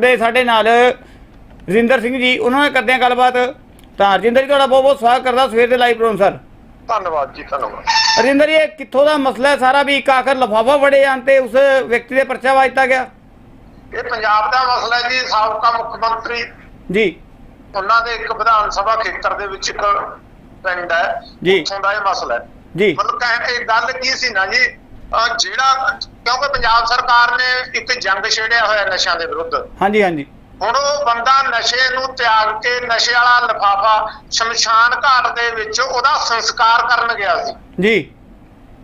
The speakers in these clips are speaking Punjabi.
ਦੇ ਸਾਡੇ ਨਾਲ। ਰਜਿੰਦਰ ਸਿੰਘ ਜੀ ਉਹਨਾਂ ਨਾਲ ਕਰਦੇ ਹਾਂ ਗੱਲਬਾਤ। ਤਾਂ ਰਜਿੰਦਰ ਜੀ ਤੁਹਾਡਾ ਬਹੁਤ ਬਹੁਤ ਸਵਾਗਤ ਕਰਦਾ ਸਵੇਰ ਦੇ ਲਾਈਵ ਪ੍ਰੋਗਰਾਮ ਸਰ। ਧੰਨਵਾਦ ਜੀ ਧੰਨਵਾਦ। ਰਜਿੰਦਰ ਜੀ ਇਹ ਕਿੱਥੋਂ ਦਾ ਮਸਲਾ ਹੈ? ਸਾਰਾ ਵੀ ਇੱਕ ਆਖਰ ਲਫਾਫਾ ਵੜੇ ਆਂ ਤੇ ਉਸ ਵਿਅਕਤੀ ਦੇ ਪਰਚਾ ਵਾ ਦਿੱਤਾ ਗਿਆ। ਇਹ ਪੰਜਾਬ ਦਾ ਮਸਲਾ ਜੀ ਸਾਬਕਾ ਮੁੱਖ ਮੰਤਰੀ। ਜੀ। ਉਹਨਾਂ ਦੇ ਇੱਕ ਵਿਧਾਨ ਸਭਾ ਖੇਤਰ ਦੇ ਵਿੱਚ ਇੱਕ ਪਿੰਡ ਹੈ। ਜੀ। ਉੱਥੋਂ ਦਾ ਇਹ ਮਸਲਾ ਹੈ। ਜੀ। ਮਤਲਬ ਕਹਿ ਗੱਲ ਕੀ ਸੀ ਨਾ ਜੀ? ਜਿਹੜਾ ਕਿਉਂਕਿ ਪੰਜਾਬ ਸਰਕਾਰ ਨੇ ਇੱਕ ਜੰਗ ਛੇੜਿਆ ਹੋਇਆ ਨਸ਼ਿਆਂ ਦੇ ਵਿਰੁੱਧ। ਹਾਂਜੀ ਹਾਂਜੀ। ਹੁਣ ਉਹ ਬੰਦਾ ਨਸ਼ੇ ਨੂੰ ਤਿਆਗ ਕੇ ਨਸ਼ੇ ਵਾਲਾ ਲਿਫਾਫਾ ਸ਼ਮਸ਼ਾਨ ਘਾਟ ਦੇ ਵਿੱਚ ਉਹਦਾ ਸੰਸਕਾਰ ਕਰਨ ਗਿਆ ਸੀ। ਜੀ।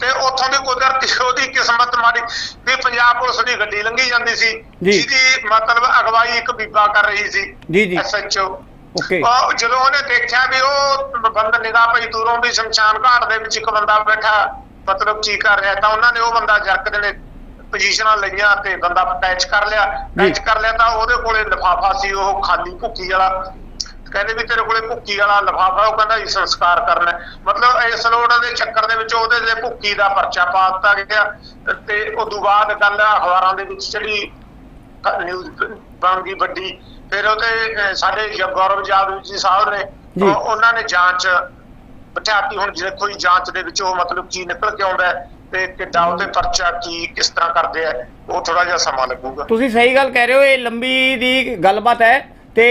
ਤੇ ਉੱਥੋਂ ਦੀ ਕੁਦਰਤੀ ਉਹਦੀ ਕਿਸਮਤ ਮਾੜੀ ਵੀ ਪੰਜਾਬ ਪੁਲਿਸ ਦੀ ਗੱਡੀ ਲੰਘੀ ਜਾਂਦੀ ਸੀ। ਜਿਹਦੀ ਮਤਲਬ ਅਗਵਾਈ ਇੱਕ ਬੀਬਾ ਕਰ ਰਹੀ ਸੀ। ਜੀ ਜੀ। SHO okay. ਉਹ ਜਦੋਂ ਉਹਨੇ ਦੇਖਿਆ ਵੀ ਉਹ ਬੰਦਾ ਨਿਗਾਹ ਪਈ ਦੂਰੋਂ ਵੀ ਸ਼ਮਸ਼ਾਨ ਘਾਟ ਦੇ ਵਿੱਚ ਇੱਕ ਬੰਦਾ ਬੈਠਾ ਮਤਲਬ ਕੀ ਕਰ ਰਿਹਾ ਤਾਂ ਉਹਨਾਂ ਨੇ ਉਹ ਬੰਦਾ ਜਰਕਦੇ ਨੇ ਪੋਜੀਸ਼ਨਾਂ ਲਈਆਂ ਤੇ ਬੰਦਾ ਅਟੈਚ ਕਰ ਲਿਆ। ਅਟੈਚ ਕਰ ਲਿਆ ਤਾਂ ਉਹਦੇ ਕੋਲੇ ਲਿਫਾਫਾ ਸੀ ਉਹ ਖਾਲੀ ਭੁੱਕੀ ਵਾਲਾ। ਕਹਿੰਦੇ ਵੀ ਤੇਰੇ ਕੋਲੇ ਭੁੱਕੀ ਵਾਲਾ ਲਿਫਾਫਾ ਉਹ ਕਹਿੰਦਾ ਜੀ ਸੰਸਕਾਰ ਕਰਨਾ। ਮਤਲਬ ਇਸ ਲੋੜ ਦੇ ਚੱਕਰ ਦੇ ਵਿੱਚ ਉਹਦੇ ਤੇ ਭੁੱਕੀ ਦਾ ਪਰਚਾ ਪਾ ਦਿੱਤਾ ਗਿਆ। ਤੇ ਉਦੋਂ ਬਾਅਦ ਗੱਲ ਅਖਬਾਰਾਂ ਦੇ ਵਿੱਚ ਚੜੀ ਨਿਊਜ਼ ਬਣ ਗਈ ਵੱਡੀ ਫਿਰ ਅਹ, ਸਾਡੇ ਗੌਰਵ ਜਾਦਵ ਜੀ ਸਾਹਿਬ ਨੇ ਉਹਨਾਂ ਨੇ ਜਾਂਚ ਬਿਠਾਤੀ ਹੁਣ ਦੇਖੋ ਜੀ ਜਾਂਚ ਦੇ ਵਿੱਚ ਉਹ ਮਤਲਬ ਕੀ ਨਿਕਲ ਕੇ ਆਉਂਦਾ ਹੈ ਤੇ ਕਿੱਦਾਂ ਉਹਤੇ ਪਰਚਾ ਕੀ, ਕਿਸ ਤਰ੍ਹਾਂ ਕਰਦੇ ਆ, ਉਹ ਥੋੜਾ ਜਿਹਾ ਸਮਾਂ ਲੱਗੂਗਾ। ਤੁਸੀਂ ਸਹੀ ਗੱਲ ਕਹਿ ਰਹੇ ਹੋ, ਇਹ ਲੰਬੀ ਦੀ ਗੱਲਬਾਤ ਹੈ ਤੇ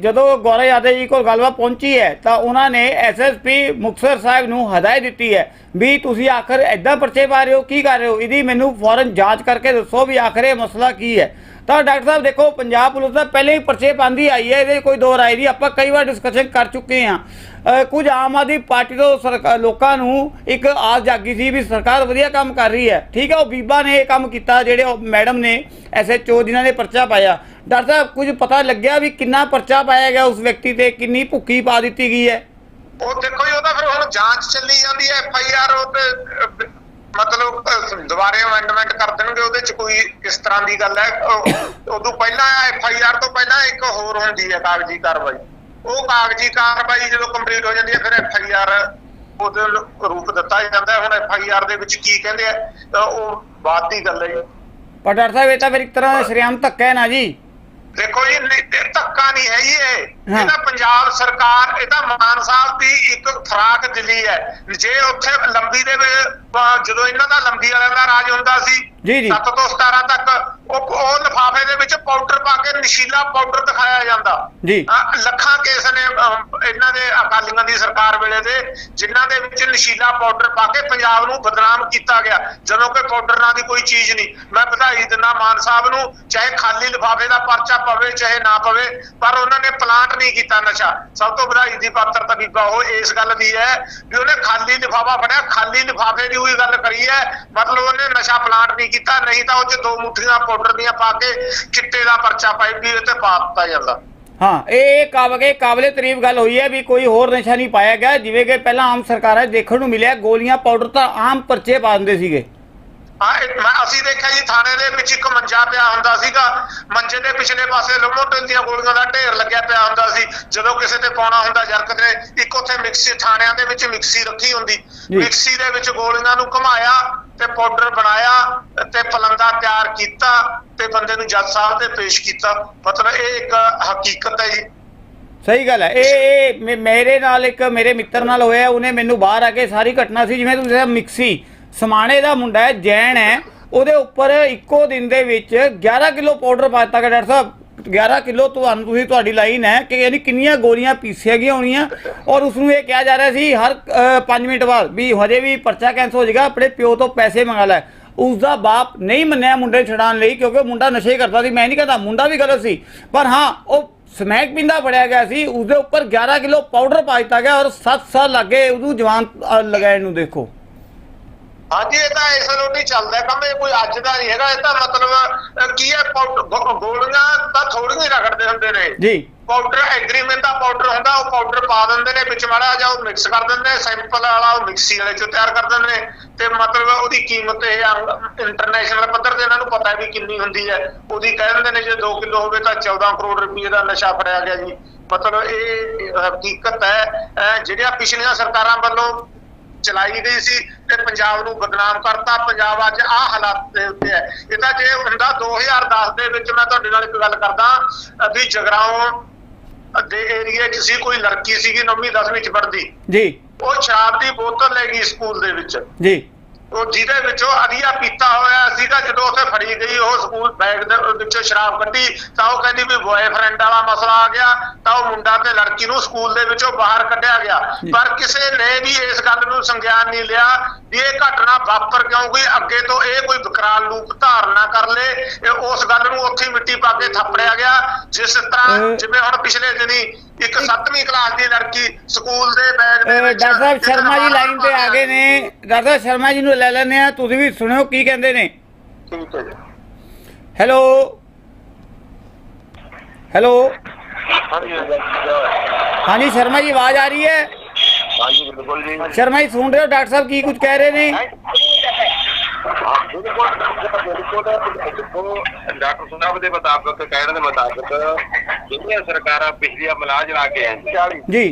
ਜਦੋਂ ਗੌਰਵ ਯਾਦਵ ਜੀ ਕੋਲ ਗੱਲਬਾਤ ਪਹੁੰਚੀ ਹੈ, ਤਾਂ ਉਹਨਾਂ ਨੇ ਐਸਐਸਪੀ ਮੁਕਤਸਰ ਸਾਹਿਬ ਨੂੰ ਹਦਾਇਤ ਦਿੱਤੀ ਹੈ ਵੀ ਤੁਸੀਂ ਆਖਰ ਐਦਾਂ ਪਰਚੇ ਪਾ ਰਹੇ ਹੋ, ਕੀ ਕਰ ਰਹੇ ਹੋ? ਇਹਦੀ ਮੈਨੂੰ ਫੌਰਨ ਜਾਂਚ ਕਰਕੇ ਦੱਸੋ ਵੀ ਆਖਰ ਇਹ ਮਸਲਾ ਕੀ ਹੈ। ਤਾਂ ਡਾਕਟਰ ਸਾਹਿਬ ਦੇਖੋ, ਪੰਜਾਬ ਪੁਲਿਸ ਦਾ ਪਹਿਲੇ ਹੀ ਪਰਚੇ ਪਾਉਂਦੀ ਆਈ ਹੈ, ਇਹਦੇ ਕੋਈ ਦੋ ਰਾਏ ਨਹੀਂ ਆਪਾਂ ਕਈ ਵਾਰ ਡਿਸਕਸ਼ਨ ਕਰ ਚੁੱਕੇ ਹਾਂ। ਕੁਝ ਆਮ ਆਦਮੀ ਪਾਰਟੀ ਤੋਂ ਲੋਕਾਂ ਨੂੰ ਇੱਕ ਆਸ ਜਾਗੀ ਸੀ ਵੀ ਸਰਕਾਰ ਵਧੀਆ ਕੰਮ ਕਰ ਰਹੀ ਹੈ। ਠੀਕ ਹੈ, ਉਹ ਬੀਬਾ ਨੇ ਇਹ ਕੰਮ ਕੀਤਾ, ਜਿਹੜੇ ਉਹ ਮੈਡਮ ਨੇ ਐਸਐਚਓ ਜਿਨ੍ਹਾਂ ਨੇ ਪਰਚਾ ਪਾਇਆ। ਡਾਕਟਰ ਸਾਹਿਬ, ਕੁਝ ਪਤਾ ਲੱਗਿਆ ਵੀ ਕਿੰਨਾ ਪਰਚਾ ਪਾਇਆ ਗਿਆ ਉਸ ਵਿਅਕਤੀ ਤੇ, ਕਿੰਨੀ ਭੁੱਕੀ ਪਾ ਦਿੱਤੀ ਗਈ ਹੈ? ਉਹ ਦੇਖੋ ਜੀ ਉਹਦਾ ਫਿਰ ਹੁਣ ਜਾਂਚ ਚੱਲੀ ਜਾਂਦੀ ਹੈ, ਐਫ ਆਈ ਆਰ ਉਹ ਤੇ ਮਤਲਬ ਦੁਬਾਰੇ ਅਮੈਂਡਮੈਂਟ ਕਰ ਦੇਣਗੇ ਉਹਦੇ ਚ ਕੋਈ ਕਿਸ ਤਰ੍ਹਾਂ ਦੀ ਗੱਲ ਹੈ? ਉਦੋਂ ਪਹਿਲਾਂ ਐਫ ਆਈ ਆਰ ਤੋਂ ਪਹਿਲਾਂ ਇੱਕ ਹੋਰ ਹੁੰਦੀ ਹੈ ਕਾਗਜ਼ੀ ਕਾਰਵਾਈ। ਉਹ ਕਾਗਜ਼ੀ ਕਾਰਵਾਈ ਜਦੋਂ ਕੰਪਲੀਟ ਹੋ ਜਾਂਦੀ ਹੈ, ਫਿਰ ਐਫ ਆਈ ਆਰ ਉਹਦੇ ਰੂਪ ਦਿੱਤਾ ਜਾਂਦਾ ਹੁਣ ਐਫ ਆਈ ਆਰ ਦੇ ਵਿੱਚ ਕੀ ਕਹਿੰਦੇ ਆ ਉਹ ਬਾਅਦ ਦੀ ਗੱਲ ਹੈ ਜੀ। ਪਰ ਡਾਕਟਰ ਸਾਹਿਬ, ਇਹ ਤਾਂ ਫਿਰ ਇੱਕ ਤਰ੍ਹਾਂ ਦਾ ਸ਼ਰੇਆਮ ਧੱਕਾ ਹੈ ਨਾ ਜੀ। ਦੇਖੋ ਜੀ ਨਹੀਂ- ਇਹ ਧੱਕਾ ਨਹੀਂ ਹੈ ਇਹ। ਇਹਦਾ ਪੰਜਾਬ ਸਰਕਾਰ ਇਹਦਾ ਮਾਨ ਸਾਹਿਬ ਦੀ ਇੱਕ ਫਰਾਕ ਦਿੱਲੀ ਹੈ ਜੇ ਉੱਥੇ ਲੰਬੀ ਦੇ ਜਦੋਂ ਇਹਨਾਂ ਦਾ ਲੰਬੀ ਵਾਲਿਆਂ ਦਾ ਰਾਜ ਹੁੰਦਾ ਸੀ ਜੀ, ਜੀ। 7 ਤੋਂ 17 ਤੱਕ ਉਹ ਉਹ ਲਿਫਾਫੇ ਦੇ ਵਿੱਚ ਪਾਊਡਰ ਪਾ ਕੇ ਨਸ਼ੀਲਾ ਪਾਊਡਰ ਦਿਖਾਇਆ ਜਾਂਦਾ। ਜੀ। ਲੱਖਾਂ ਕੇਸ ਨੇ ਇਹਨਾਂ ਦੇ ਅਕਾਲੀਆਂ ਦੀ ਸਰਕਾਰ ਵੇਲੇ ਦੇ ਜਿਨ੍ਹਾਂ ਦੇ ਵਿੱਚ ਨਸ਼ੀਲਾ ਪਾਊਡਰ ਪਾ ਕੇ ਪੰਜਾਬ ਨੂੰ ਬਦਨਾਮ ਕੀਤਾ ਗਿਆ। ਜਦੋਂ ਕਿ ਪਾਊਡਰ ਨਾਂ ਦੀ ਕੋਈ ਚੀਜ਼ ਨਹੀਂ। ਮੈਂ ਵਧਾਈ ਦਿੰਦਾ ਮਾਨ ਸਾਹਿਬ ਨੂੰ ਚਾਹੇ ਖਾਲੀ ਲਿਫਾਫੇ ਦਾ ਪਰਚਾ ਪਵੇ ਚਾਹੇ ਨਾ ਪਵੇ ਪਰ ਉਹਨਾਂ ਨੇ ਪਲਾਂਟ ਨਹੀਂ ਕੀਤਾ ਨਸ਼ਾ। ਸਭ ਤੋਂ ਵਧਾਈ ਦੀ ਪਾਤਰ ਤਾਂ ਬੀਬਾ ਉਹ ਇਸ ਗੱਲ ਦੀ ਹੈ ਵੀ ਉਹਨੇ ਖਾਲੀ ਲਿਫਾਫਾ ਫੜਿਆ। ਖਾਲੀ ਲਿਫਾਫੇ ਦੀ ਉਹੀ ਗੱਲ ਕਰੀ ਹੈ। ਮਤਲਬ ਉਹਨੇ ਨਸ਼ਾ ਪਲਾਂਟ ਨਹੀਂ ਕੀਤਾ ਨਹੀਂ ਤਾਂ ਉਹ 'ਚ ਦੋ ਮੁੱਠੀਆਂ ਪਾਊਡਰ ਦੀਆਂ ਪਾ ਕੇ ਚਿੱਟੇ ਦਾ ਪਰਚਾ ਪਾਈ ਵੀ ਤੇ ਪਾ ਦਿੱਤਾ ਜਾਂਦਾ। ਹਾਂ ਇਹ ਕਾਬਲੇ ਕਾਬਲੇ ਤਾਰੀਫ ਗੱਲ ਹੋਈ ਹੈ ਵੀ ਕੋਈ ਹੋਰ ਨਸ਼ਾ ਨਹੀਂ ਪਾਇਆ ਗਿਆ ਜਿਵੇਂ ਕਿ ਪਹਿਲਾਂ ਆਮ ਸਰਕਾਰਾਂ 'ਚ ਦੇਖਣ ਨੂੰ ਮਿਲਿਆ ਗੋਲੀਆਂ ਪਾਊਡਰ ਤਾਂ ਆਮ ਪਰਚੇ ਪਾ ਦਿੰਦੇ ਸੀਗੇ। ਹਾਂ ਮੈਂ ਅਸੀਂ ਦੇਖਿਆ ਜੀ ਥਾਣੇ ਦੇ ਵਿੱਚ ਇੱਕ ਮੰਜਾ ਪਿਆ ਹੁੰਦਾ ਸੀਗਾ ਮੰਜੇ ਦੇ ਪਿਛਲੇ ਪਾਸੇ ਲਮੋਟਨ ਦੀਆਂ ਗੋਲੀਆਂ ਦਾ ਢੇਰ ਲੱਗਿਆ ਪਿਆ ਹੁੰਦਾ ਸੀ ਜਦੋਂ ਕਿਸੇ ਤੇ ਪਾਉਣਾ ਹੁੰਦਾ ਜਰਕਤ ਨੇ ਇੱਕ ਉੱਥੇ ਮਿਕਸੀ ਥਾਣਿਆਂ ਦੇ ਵਿੱਚ ਮਿਕਸੀ ਰੱਖੀ ਹੁੰਦੀ। ਮਿਕਸੀ ਦੇ ਵਿੱਚ ਗੋਲੀਆਂ ਨੂੰ ਘੁਮਾਇਆ ਤੇ ਪਾਊਡਰ ਬਣਾਇਆ ਤੇ ਪਲੰਦਾ ਤਿਆਰ ਕੀਤਾ ਤੇ ਬੰਦੇ ਨੂੰ ਜੱਜ ਸਾਹਿਬ ਦੇ ਪੇਸ਼ ਕੀਤਾ। ਮਤਲਬ ਇਹ ਇੱਕ ਹਕੀਕਤ ਹੈ ਜੀ। ਸਹੀ ਗੱਲ ਹੈ। ਇਹ ਇਹ ਮੇਰੇ ਨਾਲ ਇੱਕ, ਮੇਰੇ ਮਿੱਤਰ ਨਾਲ ਹੋਇਆ, ਉਹਨੇ ਮੈਨੂੰ ਬਾਹਰ ਆ ਕੇ ਸਾਰੀ ਘਟਨਾ ਸੀ, ਜਿਵੇਂ ਤੁਸੀਂ ਮਿਕਸੀ। ਸਮਾਣੇ ਦਾ ਮੁੰਡਾ ਹੈ, ਜੈਨ ਹੈ। ਉਹਦੇ ਉੱਪਰ ਇੱਕੋ ਦਿਨ ਦੇ ਵਿੱਚ 11 ਕਿਲੋ ਪਾਊਡਰ ਪਾ ਗਿਆ, ਡਾਕਟਰ ਸਾਹਿਬ। 11 ਕਿਲੋ ਤੁਹਾਨੂੰ ਤੁਸੀਂ ਤੁਹਾਡੀ ਲਾਈਨ ਹੈ ਕਿ ਯਾਨੀ ਕਿੰਨੀਆਂ ਗੋਲੀਆਂ ਪੀਸੀਆਂ ਗਈਆਂ ਹੋਣੀਆਂ? ਔਰ ਉਸ ਨੂੰ ਇਹ ਕਿਹਾ ਜਾ ਰਿਹਾ ਸੀ, ਹਰ 5 ਮਿੰਟ ਬਾਅਦ ਵੀ ਹਜੇ ਵੀ ਪਰਚਾ ਕੈਂਸਲ ਹੋ ਜਾਏਗਾ, ਆਪਣੇ ਪਿਓ ਤੋਂ ਪੈਸੇ ਮੰਗਾ ਲੈ। ਉਸ ਦਾ ਬਾਪ ਨਹੀਂ ਮੰਨਿਆ ਮੁੰਡੇ ਨੂੰ ਛਡਾਉਣ ਲਈ, ਕਿਉਂਕਿ ਮੁੰਡਾ ਨਸ਼ੇ ਕਰਦਾ ਸੀ। ਮੈਂ ਨਹੀਂ ਕਹਿੰਦਾ ਮੁੰਡਾ ਵੀ ਗਲਤ ਸੀ, ਪਰ ਹਾਂ, ਉਹ ਸਮੈਕ ਪਿੰਦਾ ਫੜਿਆ ਗਿਆ ਸੀ ਉਸ ਦੇ ਉੱਪਰ 11 ਕਿਲੋ ਪਾਊਡਰ ਪਾ ਦਿੱਤਾ ਗਿਆ ਔਰ 7 ਸਾਲ ਲੱਗੇ ਉਹਨੂੰ ਜਵਾਨ ਲਗਾਏ ਨੂੰ ਦੇਖੋ। ਹਾਂਜੀ ਇਹ ਤਾਂ ਇਸ ਲੋਟੀ ਚੱਲਦਾ ਕੰਮ ਇਹ ਕੋਈ ਅੱਜ ਦਾ ਨਹੀਂ ਹੈਗਾ ਇਹ ਤਾਂ ਮਤਲਬ ਕੀ ਹੈ ਗੋਲੀਆਂ ਤਾਂ ਥੋੜੀਆਂ ਹੀ ਰਗੜਦੇ ਹੁੰਦੇ ਨੇ। ਜੀ। ਪਾਊਡਰ ਐਗਰੀਮੈਂਟ ਦਾ ਪਾਊਡਰ ਹੁੰਦਾ ਉਹ ਪਾਊਡਰ ਪਾ ਦਿੰਦੇ ਨੇ ਵਿੱਚ ਮਾੜਾ ਜਿਹਾ ਉਹ ਮਿਕਸ ਕਰ ਦਿੰਦੇ ਨੇ ਸੈਂਪਲ ਵਾਲਾ ਉਹ ਮਿਕਸੀ ਵਾਲੇ ਚੋਂ ਤਿਆਰ ਕਰ ਦਿੰਦੇ ਨੇ। ਤੇ ਮਤਲਬ ਉਹਦੀ ਕੀਮਤ ਇਹ ਇੰਟਰਨੈਸ਼ਨਲ ਪੱਧਰ ਤੇ ਇਹਨਾਂ ਨੂੰ ਪਤਾ ਹੈ ਵੀ ਕਿੰਨੀ ਹੁੰਦੀ ਹੈ। ਉਹਦੀ ਕਹਿ ਦਿੰਦੇ ਨੇ ਜੇ 2 ਕਿਲੋ ਹੋਵੇ ਤਾਂ 14 ਕਰੋੜ ਰੁਪਏ ਦਾ ਨਸ਼ਾ ਫੜਿਆ ਗਿਆ ਜੀ। ਮਤਲਬ ਇਹ ਹਕੀਕਤ ਹੈ ਜਿਹੜੀਆਂ ਪਿਛਲੀਆਂ ਸਰਕਾਰਾਂ ਵੱਲੋਂ ਚਲਾਈ ਗਈ ਸੀ ਤੇ ਪੰਜਾਬ ਨੂੰ ਬਦਨਾਮ ਕਰਤਾ। ਪੰਜਾਬ ਅੱਜ ਆ ਹਾਲਾਤ ਦੇ ਉੱਤੇ ਹੈ। ਇਹ ਤਾਂ ਜੇ ਹੁੰਦਾ 2010 ਦੇ ਵਿੱਚ ਮੈਂ ਤੁਹਾਡੇ ਨਾਲ ਇੱਕ ਗੱਲ ਕਰਦਾ ਵੀ ਜਗਰਾਉਂ ਦੇ ਏਰੀਏ 'ਚ ਸੀ ਕੋਈ ਲੜਕੀ ਸੀਗੀ 9ਵੀਂ 10ਵੀਂ 'ਚ ਪੜ੍ਹਦੀ। ਜੀ। ਉਹ ਸ਼ਰਾਬ ਦੀ ਬੋਤਲ ਲੈ ਗਈ ਸਕੂਲ ਦੇ ਵਿੱਚ। ਜੀ। ਉਹ ਜਿਹਦੇ ਵਿੱਚੋਂ ਅਧੀਆ ਪੀਤਾ ਹੋਇਆ ਸੀਗਾ ਜਦੋਂ ਉੱਥੇ ਫੜੀ ਗਈ ਉਹ ਸਕੂਲ ਬੈਗ ਦੇ ਵਿੱਚੋਂ ਸ਼ਰਾਬ ਕੱਢੀ ਤਾਂ ਉਹ ਕਹਿੰਦੀ ਵੀ ਬॉयਫ੍ਰੈਂਡ ਵਾਲਾ ਮਸਲਾ ਆ ਗਿਆ ਤਾਂ ਉਹ ਮੁੰਡਾ ਤੇ ਲੜਕੀ ਨੂੰ ਸਕੂਲ ਦੇ ਵਿੱਚੋਂ ਬਾਹਰ ਕੱਢਿਆ ਗਿਆ। ਪਰ ਕਿਸੇ ਨੇ ਵੀ ਇਸ ਗੱਲ ਨੂੰ ਸੰਗਿਆਨ ਨਹੀਂ ਲਿਆ ਵੀ ਇਹ ਘਟਨਾ ਵਾਪਰ ਕਿਉਂ ਗਈ ਅੱਗੇ ਤੋਂ ਇਹ ਕੋਈ ਵਿਕਰਾਲ ਰੂਪ ਧਾਰਨ ਕਰ ਲੇ ਇਹ ਉਸ ਗੱਲ ਨੂੰ ਉੱਥੇ ਮਿੱਟੀ ਪਾ ਕੇ ਥੱਪੜਿਆ ਗਿਆ ਜਿਸ ਤਰ੍ਹਾਂ ਜਿਵੇਂ ਹੁਣ ਪਿਛਲੇ ਦਿਨੀ ਇੱਕ 7ਵੀਂ ਕਲਾਸ ਦੀ ਲੜਕੀ ਸਕੂਲ ਦੇ ਬੈਗ ਦੇ ਵਿੱਚ ਡਾਕਟਰ ਸਾਹਿਬ ਸ਼ਰਮਾ ਜੀ ਲਾਈਨ ਤੇ ਆ ਗਏ ਨੇ। ਡਾਕਟਰ ਸਾਹਿਬ ਸ਼ਰਮਾ ਜੀ ਨੂੰ ਲੈ ਲੈਂਦੇ ਆ ਤੁਸੀਂ ਵੀ ਸੁਣਿਓ ਕੀ ਕਹਿੰਦੇ ਨੇ। ਠੀਕ ਹੈ ਜੀ। ਹੈਲੋ। ਹੈਲੋ। ਹਾਂਜੀ ਹਾਂਜੀ ਸ਼ਰਮਾ ਜੀ ਆਵਾਜ਼ ਆ ਰਹੀ ਹੈ? ਹਾਂਜੀ ਬਿਲਕੁਲ ਜੀ। ਸ਼ਰਮਾ ਜੀ ਸੁਣ ਰਹੇ ਹੋ? ਡਾਕਟਰ ਸਾਹਿਬ ਕੀ ਕੁਝ ਕਹਿ ਰਹੇ ਨੇ? ਡਾਕਟਰ ਸਾਹਿਬ ਦੇ ਮੁਤਾਬਕ ਕਹਿਣ ਦੇ ਮੁਤਾਬਕ ਜਿਹੜੀਆਂ ਸਰਕਾਰਾਂ ਪਿਛਲੀਆਂ ਮਲਾਜ ਲਾ ਕੇ ਆਈਆਂ। ਜੀ।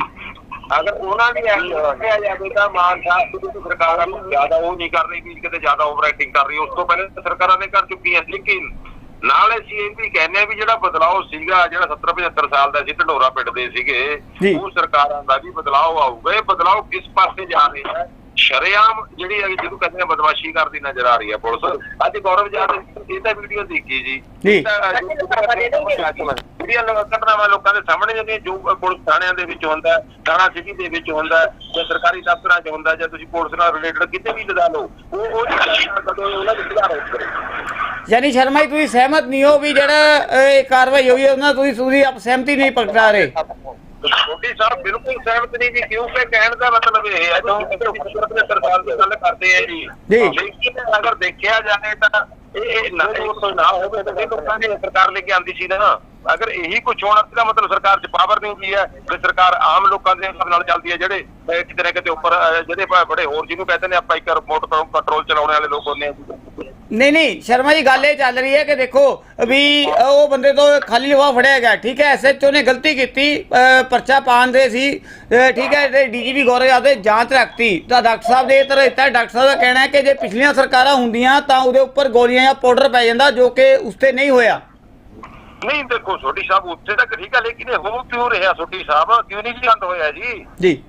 ਅਗਰ ਉਹਨਾਂ ਦੀ ਰੱਖਿਆ ਜਾਵੇ ਤਾਂ ਮਾਨ ਸਾਹਿਬ ਦੀ ਸਰਕਾਰਾਂ ਨੂੰ ਜ਼ਿਆਦਾ ਉਹ ਨਹੀਂ ਕਰ ਰਹੀ ਵੀ ਕਿਤੇ ਜ਼ਿਆਦਾ ਓਵਰ ਐਕਟਿੰਗ ਕਰ ਰਹੀ। ਉਸ ਤੋਂ ਪਹਿਲੇ ਤਾਂ ਸਰਕਾਰਾਂ ਨੇ ਕਰ ਚੁੱਕੀਆਂ ਲੇਕਿਨ ਨਾਲ ਅਸੀਂ ਇਹ ਵੀ ਕਹਿੰਦੇ ਆ ਵੀ ਜਿਹੜਾ ਬਦਲਾਅ ਸੀਗਾ ਜਿਹੜਾ 70 75 ਸਾਲ ਦਾ ਸੀ ਢੰਡੋਰਾ ਪਿੱਟਦੇ ਸੀਗੇ ਜੀ। ਉਹ ਸਰਕਾਰਾਂ ਦਾ ਵੀ ਬਦਲਾਅ ਆਊਗਾ। ਇਹ ਬਦਲਾਅ ਕਿਸ ਪਾਸੇ ਜਾ ਰਿਹਾ ਹੈ? ਸ਼ਰੇਆਮ ਜਿਹੜੀ ਹੈ ਜਿਹਨੂੰ ਕਹਿੰਦੇ ਆ ਬਦਮਾਸ਼ੀ ਕਰਦੀ ਨਜ਼ਰ ਆ ਰਹੀ ਹੈ ਪੁਲਿਸ। ਅੱਜ ਗੌਰਵ ਜਾਦ ਇਹ ਤਾਂ ਵੀਡੀਓ ਦੇਖੀ ਜੀ। ਜਿਹੜੀਆਂ ਲੋਕ- ਘਟਨਾਵਾਂ ਲੋਕਾਂ ਦੇ ਸਾਹਮਣੇ ਜਿਹੜੀਆਂ ਜੋ ਪੁਲਿਸ ਥਾਣਿਆਂ ਦੇ ਵਿੱਚ ਹੁੰਦਾ ਥਾਣਾ ਸਿਟੀ ਦੇ ਵਿੱਚ ਹੁੰਦਾ ਜਾਂ ਸਰਕਾਰੀ ਦਫ਼ਤਰਾਂ 'ਚ ਹੁੰਦਾ ਜਾਂ ਤੁਸੀਂ ਪੁਲਿਸ ਨਾਲ ਰਿਲੇਟਡ ਕਿਤੇ ਵੀ ਲਗਾ ਲਓ ਉਹ ਉਹ ਕਦੋਂ ਉਹਨਾਂ ਦੇ ਸੁਧਾਰ ਕਰੇ। ਯਾਨੀ ਸ਼ਰਮਾ ਜੀ ਤੁਸੀਂ ਸਹਿਮਤ ਨਹੀਂ ਹੋ ਵੀ ਜਿਹੜਾ ਇਹ ਕਾਰਵਾਈ ਹੋਈ ਉਹਨਾਂ ਤੁਸੀਂ ਤੁਸੀਂ ਆਪ ਸਹਿਮਤੀ ਨਹੀਂ ਪ੍ਰਗਟਾ ਰਹੇ। ਛੋਟੀ ਸਾਹਿਬ ਬਿਲਕੁਲ ਸਹਿਮਤ ਨਹੀਂ ਜੀ ਕਿਉਂਕਿ ਕਹਿਣ ਦਾ ਮਤਲਬ ਇਹ ਹੈ ਕਿ ਜੋ 75 ਸਾਲ ਦੀ ਗੱਲ ਕਰਦੇ ਆ ਜੀ। ਜੀ। ਲੇਕਿਨ ਅਗਰ ਦੇਖਿਆ ਜਾਏ ਤਾਂ ਇਹ ਨਾ ਹੋਵੇ ਤਾਂ ਇਹ ਲੋਕਾਂ ਦੀ ਸਰਕਾਰ ਲੈ ਕੇ ਆਂਦੀ ਸੀ ਨਾ। ਅਗਰ ਇਹੀ ਕੁਝ ਹੋਣਾ ਤਾਂ ਮਤਲਬ ਸਰਕਾਰ 'ਚ ਪਾਵਰ ਨਹੀਂ ਹੁੰਦੀ ਹੈ ਤੇ ਸਰਕਾਰ ਆਮ ਲੋਕਾਂ ਦੇ ਹਿਸਾਬ ਨਾਲ ਚੱਲਦੀ ਹੈ ਜਿਹੜੇ ਕਿਤੇ ਨਾ ਕਿਤੇ ਉੱਪਰ ਜਿਹੜੇ ਬੜੇ ਹੋਰ ਜਿਹਨੂੰ ਕਹਿੰਦੇ ਨੇ ਆਪਾਂ ਇੱਕ ਰਿਮੋਟ ਕੰਟਰੋਲ ਚਲਾਉਣ ਵਾਲੇ ਲੋਕ ਹੁੰਦੇ ਆ। ਨਹੀਂ ਨਹੀਂ ਸ਼ਰਮਾ ਜੀ ਗੱਲ ਇਹ ਚੱਲ ਰਹੀ ਹੈ ਕਿ ਦੇਖੋ ਵੀ ਉਹ ਬੰਦੇ ਤੋਂ ਖਾਲੀ ਹਵਾ ਫੜਿਆ ਗਿਆ ਠੀਕ ਹੈ? ਐਸਐਚਓ ਨੇ ਗਲਤੀ ਕੀਤੀ ਪਰਚਾ ਪਾਉਣ ਦੇ ਸੀ ਠੀਕ ਹੈ? ਤੇ ਡੀਜੀਪੀ ਗੌਰਵ ਯਾਦਵ ਨੇ ਜਾਂਚ ਰੱਖਤੀ। ਤਾਂ ਡਾਕਟਰ ਸਾਹਿਬ ਦੇ ਇਹ ਤਰ੍ਹਾਂ ਦਿੱਤਾ ਡਾਕਟਰ ਸਾਹਿਬ ਦਾ ਕਹਿਣਾ ਹੈ ਕਿ ਜੇ ਪਿਛਲੀਆਂ ਸਰਕਾਰਾਂ ਹੁੰਦੀਆਂ ਤਾਂ ਉਹਦੇ ਉੱਪਰ ਗੋਲੀਆਂ ਜਾਂ ਪਾਊਡਰ ਪੈ ਜਾਂਦਾ ਜੋ ਕਿ ਉਸ ਤੇ ਨਹੀਂ ਹੋਇਆ। ਨਹੀਂ ਦੇਖੋ ਛੋਟੀ ਸਾਹਿਬ ਉੱਥੇ ਤੱਕ ਠੀਕ ਹੈ ਲੇਕਿਨ ਇਹ ਹੋ ਕਿਉਂ ਰਿਹਾ ਛੋਟੀ ਸਾਹਿਬ? ਕਿਉਂ ਨਹੀਂ ਜੀ ਹੋਇਆ ਜੀ? ਜੀ।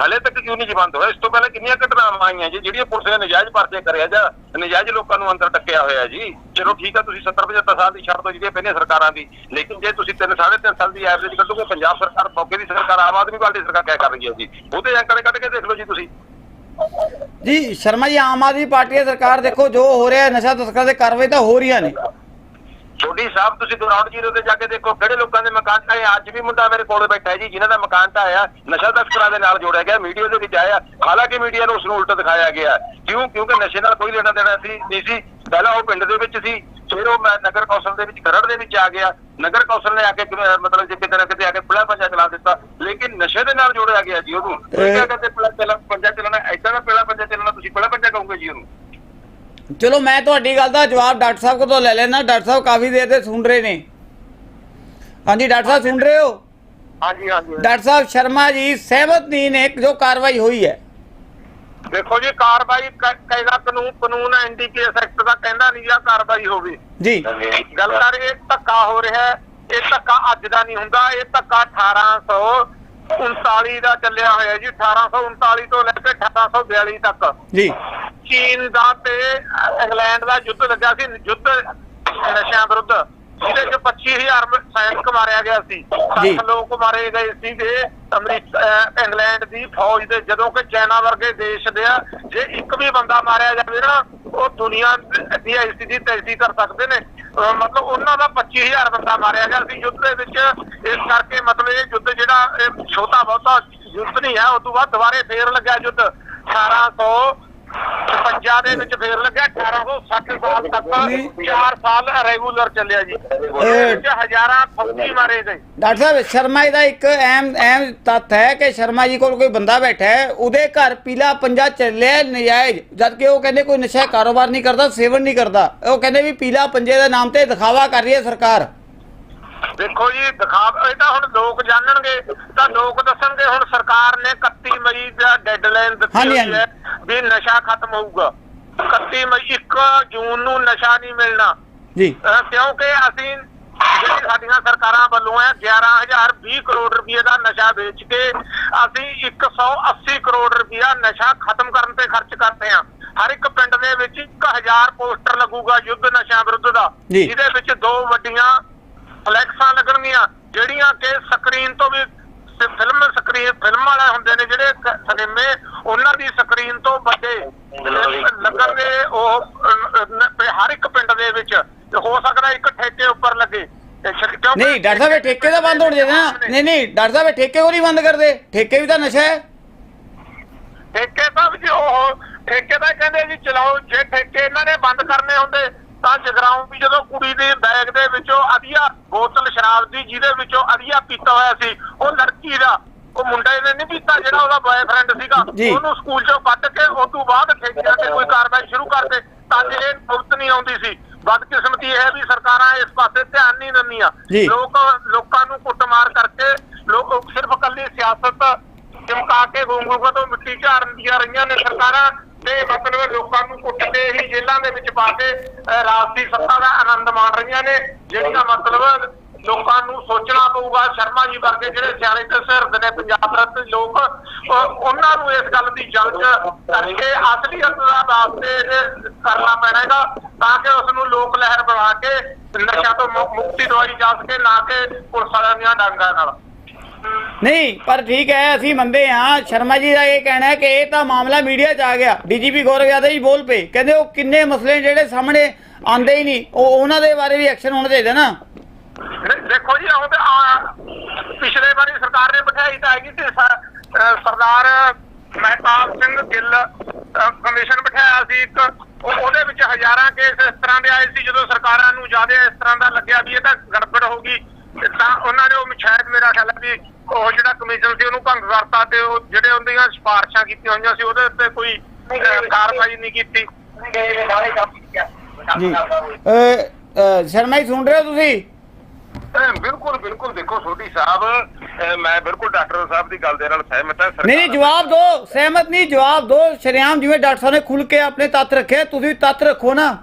ਹਾਲੇ ਤੱਕ ਕਿਉਂ ਨਹੀਂ ਜੀ ਬੰਦ ਹੋਇਆ? ਇਸ ਤੋਂ ਪਹਿਲਾਂ ਕਿੰਨੀਆਂ ਘਟਨਾਵਾਂ ਆਈਆਂ ਜੀ, ਜਿਹੜੀਆਂ ਪੁਲਿਸ ਨੇ ਨਜਾਇਜ਼ ਪਰਚੇ ਕਰਿਆ ਜਾਂ ਨਜਾਇਜ਼ ਲੋਕਾਂ ਨੂੰ ਅੰਦਰ ਟੱਕਿਆ ਹੋਇਆ ਜੀ? ਚਲੋ ਠੀਕ ਆ, ਤੁਸੀਂ 70 75 ਸਾਲ ਦੀ ਛੱਡ ਦੋ ਜਿਹੜੀਆਂ ਪਹਿਲੀਆਂ ਸਰਕਾਰਾਂ ਦੀ। ਲੇਕਿਨ ਜੇ ਤੁਸੀਂ 3 3.5 ਸਾਲ ਦੀ ਐਵਰੇਜ ਕੱਢੋਗੇ, ਪੰਜਾਬ ਸਰਕਾਰ ਮੌਕੇ ਦੀ ਸਰਕਾਰ, ਆਮ ਆਦਮੀ ਪਾਰਟੀ ਸਰਕਾਰ ਕਹਿ ਕਰ ਰਹੀ ਹੈ ਜੀ? ਉਹਦੇ ਅੰਕੜੇ ਕੱਢ ਕੇ ਦੇਖ ਲਓ ਜੀ ਤੁਸੀਂ। ਜੀ, ਸ਼ਰਮਾ ਜੀ, ਆਮ ਆਦਮੀ ਪਾਰਟੀ ਦੀ ਸਰਕਾਰ ਦੇਖੋ, ਜੋ ਹੋ ਰਿਹਾ ਨਸ਼ਾ ਤਸਕਰਾਂ ਦੇ ਕਾਰਵਾਈ ਤਾਂ ਹੋ ਰਹੀਆਂ ਨੇ। ਛੋਟੀ ਸਾਹਿਬ ਤੁਸੀਂ ਗਰਾਊਂਡ ਜ਼ੀਰੋ ਤੇ ਜਾ ਕੇ ਦੇਖੋ ਕਿਹੜੇ ਲੋਕਾਂ ਦੇ ਮਕਾਨ ਢਾਏ ਅੱਜ ਵੀ ਮੁੰਡਾ ਮੇਰੇ ਕੋਲ ਬੈਠਾ ਹੈ ਜੀ ਜਿਨ੍ਹਾਂ ਦਾ ਮਕਾਨ ਢਾਇਆ ਨਸ਼ਾ ਤਸਕਰਾਂ ਦੇ ਨਾਲ ਜੋੜਿਆ ਗਿਆ ਮੀਡੀਆ ਦੇ ਵਿੱਚ ਆਇਆ। ਹਾਲਾਂਕਿ ਮੀਡੀਆ ਨੂੰ ਉਸ ਨੂੰ ਉਲਟ ਦਿਖਾਇਆ ਗਿਆ। ਕਿਉਂ? ਕਿਉਂਕਿ ਨਸ਼ੇ ਨਾਲ ਕੋਈ ਲੈਣਾ ਦੇਣਾ ਸੀ ਨਹੀਂ ਸੀ। ਪਹਿਲਾਂ ਉਹ ਪਿੰਡ ਦੇ ਵਿੱਚ ਸੀ ਫਿਰ ਉਹ ਮੈਂ ਨਗਰ ਕੌਂਸਲ ਦੇ ਵਿੱਚ ਖਰੜ ਦੇ ਵਿੱਚ ਆ ਗਿਆ। ਨਗਰ ਕੌਂਸਲ ਨੇ ਆ ਕੇ ਮਤਲਬ ਜੇ ਕਿਤੇ ਨਾ ਕਿਤੇ ਆ ਕੇ ਪਿਲਾ ਪੰਜਾ ਚਲਾ ਦਿੱਤਾ। ਲੇਕਿਨ ਨਸ਼ੇ ਦੇ ਨਾਲ ਜੋੜਿਆ ਗਿਆ ਜੀ ਉਹਨੂੰ। ਉਹ ਇਹ- ਕਿਹਾ ਕਹਿੰਦੇ ਪਿਲਾ ਚੱਲਣਾ ਪੰਜਾ ਚੱਲਣਾ ਐਦਾਂ ਦਾ ਪਿਲਾ ਪੰਜਾ ਚੱਲਣਾ ਤੁਸੀਂ ਪਿਲਾ ਪੰਜਾ ਕਹੋਗੇ ਜੀ ਉਹਨੂੰ? ਚਲੋ ਮੈਂ ਤੁਹਾਡੀ ਗੱਲ ਦਾ ਜਵਾਬ ਡਾਕਟਰ ਸਾਹਿਬ ਕੋਲੋਂ ਲੈ ਲੈਣਾ ਡਾਕਟਰ ਸਾਹਿਬ ਕਾਫੀ ਦੇਰ ਦੇ ਸੁਣ ਰਹੇ ਨੇ। ਹਾਂਜੀ ਡਾਕਟਰ ਸਾਹਿਬ ਸੁਣ ਰਹੇ ਹੋ? ਹਾਂਜੀ ਹਾਂਜੀ। ਡਾਕਟਰ ਸਾਹਿਬ ਸ਼ਰਮਾ ਜੀ ਸਹਿਮਤ ਨਹੀਂ ਨੇ ਜੋ ਕਾਰਵਾਈ ਹੋਈ ਹੈ। ਦੇਖੋ ਜੀ ਕਾਰਵਾਈ ਕਹੇਗਾ ਕਾਨੂੰਨ ਕਾਨੂੰਨ ਐਨਡੀਪੀਐਸ ਐਕਟ ਦਾ ਕਹਿੰਦਾ ਨਹੀਂ ਜਾਂ ਕਾਰਵਾਈ ਹੋਵੇ। ਜੀ। ਗੱਲ ਕਰ ਇਹ ਧੱਕਾ ਹੋ ਰਿਹਾ ਹੈ ਇਹ ਧੱਕਾ ਅੱਜ ਦਾ ਨਹੀਂ ਹੁੰਦਾ ਇਹ ਧੱਕਾ 1839 ਦਾ ਚੱਲਿਆ ਹੋਇਆ ਜੀ 1839 ਤੋਂ ਲੈ ਕੇ 1842 ਤੱਕ। ਜੀ। ਚੀਨ ਦਾ ਤੇ ਇੰਗਲੈਂਡ ਦਾ ਯੁੱਧ ਲੱਗਿਆ ਸੀ ਯੁੱਧ ਨਸ਼ਿਆਂ ਵਿਰੁੱਧ ਜਿਹਦੇ ਚ 25000 ਸੈਨਿਕ ਮਾਰਿਆ ਗਿਆ ਸੀ। 60 ਲੋਕ ਮਾਰੇ ਗਏ ਸੀਗੇ ਅਮਰੀਕਾ ਅਹ ਇੰਗਲੈਂਡ ਦੀ ਫੌਜ ਦੇ ਜਦੋਂ ਕਿ ਚਾਈਨਾ ਵਰਗੇ ਦੇਸ਼ ਦੇ ਆ ਜੇ ਇੱਕ ਵੀ ਬੰਦਾ ਮਾਰਿਆ ਜਾਵੇ ਨਾ ਉਹ ਦੁਨੀਆ ਦੀ ਦੀ ਤੈਸੀ ਕਰ ਸਕਦੇ ਨੇ। ਮਤਲਬ ਉਹਨਾਂ ਦਾ 25000 ਬੰਦਾ ਮਾਰਿਆ ਗਿਆ ਸੀ। ਯੁੱਧ ਦੇ ਵਿੱਚ ਇਸ ਕਰਕੇ ਮਤਲਬ ਇਹ ਯੁੱਧ ਜਿਹੜਾ, ਇਹ ਛੋਟਾ ਬਹੁਤਾ ਯੁੱਧ ਨਹੀਂ ਹੈ। ਉਸ ਤੋਂ ਬਾਅਦ ਦੁਬਾਰੇ ਫੇਰ ਲੱਗਿਆ ਯੁੱਧ। 1800 56 ਦੇ ਵਿੱਚ ਫੇਰ ਲੱਗਿਆ 1860 ਸਾਲ ਤੱਕ ਨਹੀਂ। 4 ਸਾਲ ਰੈਗੂਲਰ ਚੱਲਿਆ ਜੀ। ਉਹਦੇ ਵਿੱਚ ਹਜ਼ਾਰਾਂ ਫੌਜੀ ਮਾਰੇ ਗਏ ਡਾਕਟਰ ਸਾਹਿਬ ਸ਼ਰਮਾ ਜੀ ਦਾ ਇੱਕ ਅਹਿਮ ਅਹਿਮ ਤੱਥ ਹੈ ਕਿ ਸ਼ਰਮਾ ਜੀ ਕੋਲ ਕੋਈ ਬੰਦਾ ਬੈਠਾ ਹੈ ਉਹਦੇ ਘਰ ਪੀਲਾ ਪੰਜਾ ਚੱਲਿਆ ਹੈ ਨਜਾਇਜ਼। ਜਦ ਕਿ ਉਹ ਕਹਿੰਦੇ ਕੋਈ ਨਸ਼ਾ ਕਾਰੋਬਾਰ ਨਹੀਂ ਕਰਦਾ ਸੇਵਨ ਨਹੀਂ ਕਰਦਾ। ਉਹ ਕਹਿੰਦੇ ਵੀ ਪੀਲਾ ਪੰਜੇ ਦੇ ਨਾਮ ਤੇ ਦਿਖਾਵਾ ਕਰ ਰਹੀ ਹੈ ਸਰਕਾਰ। ਦੇਖੋ ਜੀ ਦਿਖਾ ਇਹ ਤਾਂ ਹੁਣ ਲੋਕ ਜਾਣਨਗੇ। ਤਾਂ ਲੋਕ ਦੱਸਣਗੇ ਹੁਣ ਸਰਕਾਰ ਨੇ 31 ਮਈ ਦਾ ਡੈਡਲਾਈਨ ਦਿੱਤੀ ਹੋਈ ਹੈ। ਵੀ ਨਸ਼ਾ ਖਤਮ ਹੋਊਗਾ। 31 ਮਈ 1 ਜੂਨ ਨੂੰ ਨਸ਼ਾ ਨਹੀਂ ਮਿਲਣਾ। ਜੀ। ਕਿਉਂਕਿ ਅਸੀਂ ਜਿਹੜੀ ਸਾਡੀਆਂ ਸਰਕਾਰਾਂ ਵੱਲੋਂ ਹੈ 11020 ਕਰੋੜ ਰੁਪਏ ਦਾ ਨਸ਼ਾ ਵੇਚ ਕੇ ਅਸੀਂ 180 ਕਰੋੜ ਰੁਪਇਆ ਨਸ਼ਾ ਖਤਮ ਕਰਨ ਤੇ ਖਰਚ ਕਰਦੇ ਹਾਂ ਹਰ ਇੱਕ ਪਿੰਡ ਦੇ ਵਿੱਚ 1000 ਪੋਸਟਰ ਲੱਗੂਗਾ ਯੁੱਧ ਨਸ਼ਾ ਵਿਰੁੱਧ ਦਾ। ਜਿਹਦੇ ਵਿੱਚ ਦੋ ਵੱਡੀਆਂ ਫਲੈਕਸਾਂ ਲੱਗਣਗੀਆਂ ਜਿਹੜੀਆਂ ਕਿ ਸਕਰੀਨ ਤੋਂ ਵੀ ਫਿਲਮ ਸਕਰੀਨ ਫਿਲਮ ਵਾਲੇ ਹੁੰਦੇ ਨੇ ਜਿਹੜੇ ਸਿਨੇਮੇ ਉਹਨਾਂ ਦੀ ਸਕਰੀਨ ਤੋਂ ਵੱਡੇ ਲੱਗਣਗੇ ਉਹ ਅਹ, ਅਹ, ਹਰ ਇੱਕ ਪਿੰਡ ਦੇ ਵਿੱਚ ਹੋ ਸਕਦਾ ਇੱਕ ਠੇਕੇ ਉੱਪਰ ਲੱਗੇ। ਨਹੀਂ ਡਾਕਟਰ ਸਾਹਿਬ ਠੇਕੇ ਤਾਂ ਬੰਦ ਹੋਣ ਦੇ ਨਾ ਨਹੀਂ ਨਹੀਂ ਡਾਕਟਰ ਸਾਹਿਬ ਠੇਕੇ ਕੋ ਨਹੀਂ ਬੰਦ ਕਰਦੇ? ਠੇਕੇ ਵੀ ਤਾਂ ਨਸ਼ਾ ਹੈ। ਠੇਕੇ ਤਾਂ ਜੀ ਉਹ ਠੇਕੇ ਤਾਂ ਕਹਿੰਦੇ ਜੀ ਚਲਾਓ ਜੇ ਠੇਕੇ ਇਹਨਾਂ ਨੇ ਬੰਦ ਕਰਨੇ ਹੁੰਦੇ ਤਾਂ ਜਗਰਾਉਂ ਵੀ ਜਦੋਂ ਕੁੜੀ ਦੇ ਬੈਗ ਦੇ ਵਿੱਚੋਂ ਅਧੀਆ ਬੋਤਲ ਸ਼ਰਾਬ ਦੀ ਜਿਹਦੇ ਵਿੱਚੋਂ ਅਧੀਆ ਪੀਤਾ ਹੋਇਆ ਸੀ ਉਹ ਲੜਕੀ ਦਾ ਉਹ ਮੁੰਡੇ ਨੇ ਨਹੀਂ ਪੀਤਾ ਜਿਹੜਾ ਉਹਦਾ ਬॉयਫ੍ਰੈਂਡ ਸੀਗਾ। ਉਹਨੂੰ ਸਕੂਲ ਚੋਂ ਕੱਢ ਕੇ ਉਸ ਤੋਂ ਬਾਅਦ ਠੇਕਿਆਂ ਤੇ ਕੋਈ ਕਾਰਵਾਈ ਸ਼ੁਰੂ ਕਰ ਦੇ ਤਾਂ ਜੇ ਇਹ ਮੁਕਤ ਨਹੀਂ ਆਉਂਦੀ ਸੀ ਬਦਕਿਸਮਤੀ ਇਹ ਹੈ ਵੀ ਸਰਕਾਰਾਂ ਇਸ ਪਾਸੇ ਧਿਆਨ ਨਹੀਂ ਦਿੰਦੀਆਂ। ਲੋਕ ਲੋਕਾਂ ਨੂੰ ਕੁੱਟਮਾਰ ਕਰਕੇ ਲੋਕ ਸਿਰਫ ਕੱਲੀ ਸਿਆਸਤ ਚਮਕਾ ਕੇ ਗੋਂਗੂਗਾ ਤੋਂ ਮਿੱਟੀ ਝਾੜਨ ਦੀਆਂ ਰਹੀਆਂ ਨੇ ਸਰਕਾਰਾਂ ਤੇ ਮਤਲਬ ਲੋਕਾਂ ਨੂੰ ਕੁੱਟ ਕੇ ਹੀ ਜੇਲ੍ਹਾਂ ਦੇ ਵਿੱਚ ਪਾ ਕੇ ਰਾਜਸੀ ਸੱਤਾ ਦਾ ਆਨੰਦ ਮਾਣ ਰਹੀਆਂ ਨੇ ਜਿਹੜੀਆਂ ਮਤਲਬ ਲੋਕਾਂ ਨੂੰ ਸੋਚਣਾ ਪਊਗਾ, ਸ਼ਰਮਾ ਜੀ ਵਰਗੇ ਜਿਹੜੇ ਸਿਆਣੇ ਤੇ ਸਿਰਦ ਨੇ, ਪੰਜਾਬ ਰਤ ਲੋਕ ਉਹਨਾਂ ਨੂੰ ਇਸ ਗੱਲ ਦੀ ਜਾਂਚ ਕਰਕੇ ਅਸਲੀਅਤ ਦਾ ਵਾਸਤੇ ਕਰਨਾ ਪੈਣਾ ਤਾਂ ਕਿ ਉਸ ਨੂੰ ਲੋਕ ਲਹਿਰ ਬਣਾ ਕੇ ਨਸ਼ਾ ਤੋਂ ਮੁਕਤੀ ਦਵਾਈ ਜਾ ਸਕੇ, ਨਾ ਕਿ ਪੁਲਿਸ ਵਾਲਿਆਂ ਦੀਆਂ ਡਾਂਗਾਂ ਨਾਲ। ਨਹੀਂ, ਪਰ ਠੀਕ ਹੈ, ਅਸੀਂ ਮੰਨਦੇ ਹਾਂ। ਸ਼ਰਮਾ ਜੀ ਦਾ ਇਹ ਕਹਿਣਾ ਹੈ ਕਿ ਇਹ ਤਾਂ ਮਾਮਲਾ ਮੀਡੀਆ 'ਚ ਆ ਗਿਆ। ਡੀਜੀਪੀ ਗੌਰਵ ਯਾਦਵ ਜੀ ਬੋਲ ਪਏ। ਕਹਿੰਦੇ ਉਹ ਕਿੰਨੇ ਮਸਲੇ ਜਿਹੜੇ ਸਾਹਮਣੇ ਆਉਂਦੇ ਹੀ ਨਹੀਂ। ਉਹ ਉਹਨਾਂ ਦੇ ਬਾਰੇ ਵੀ ਐਕਸ਼ਨ ਹੋਣਾ ਚਾਹੀਦਾ ਨਾ। ਦੇਖੋ ਜੀ ਉਹ ਤੇ ਆ ਪਿਛਲੇ ਵਾਰੀ ਸਰਕਾਰ ਨੇ ਬਿਠਾਈ ਤਾਂ ਹੈਗੀ ਤੇ ਸ- ਸਰਦਾਰ ਮਹਿਤਾਬ ਸਿੰਘ ਗਿੱਲ ਕਮਿਸ਼ਨ ਬਿਠਾਇਆ ਸੀ ਇੱਕ ਉਹ- ਉਹਦੇ ਵਿੱਚ ਹਜ਼ਾਰਾਂ ਕੇਸ ਇਸ ਤਰ੍ਹਾਂ ਦੇ ਆਏ ਸੀ ਜਦੋਂ ਸਰਕਾਰਾਂ ਨੂੰ ਜ਼ਿਆਦਾ ਇਸ ਤਰ੍ਹਾਂ ਦਾ ਲੱਗਿਆ ਵੀ ਇਹ ਤਾਂ ਗੜਬੜ ਹੋ ਗਈ ਤੇ ਉਹਨਾਂ ਨੇ ਉਹ ਸ਼ਾਇਦ ਮੇਰਾ ਖਿਆਲ ਹੈ ਵੀ ਉਹ ਜਿਹੜਾ ਕਮਿਸ਼ਨ ਸੀ ਉਹਨੂੰ ਭੰਗ ਕਰਤਾ ਤੇ ਉਹ ਜਿਹੜੇ ਉਹਦੀਆਂ ਸਿਫਾਰਸ਼ਾਂ ਕੀਤੀਆਂ ਹੋਈਆਂ ਸੀ ਉਹਦੇ ਉੱਤੇ ਕੋਈ ਕਾਰਵਾਈ ਨਹੀਂ ਕੀਤੀ। ਜੀ। ਸ਼ਰਮਾ ਜੀ ਸੁਣ ਰਹੇ ਹੋ ਤੁਸੀਂ? ਬਿਲਕੁਲ ਬਿਲਕੁਲ ਦੇਖੋ ਸੋਢੀ ਸਾਹਿਬ ਮੈਂ ਬਿਲਕੁਲ ਡਾਕਟਰ ਸਾਹਿਬ ਦੀ ਗੱਲ ਦੇ ਨਾਲ ਸਹਿਮਤ ਹਾਂ ਨਹੀਂ ਨਹੀਂ ਜਵਾਬ ਦਿਓ ਸਹਿਮਤ ਨਹੀਂ ਜਵਾਬ ਦਿਓ ਸ਼ਰਿਆਮ ਜਿਵੇਂ ਡਾਕਟਰ ਸਾਹਿਬ ਨੇ ਖੁੱਲ ਕੇ ਆਪਣੇ ਤੱਤ ਰੱਖੇ ਤੁਸੀਂ ਤੱਤ ਰੱਖੋ ਨਾ।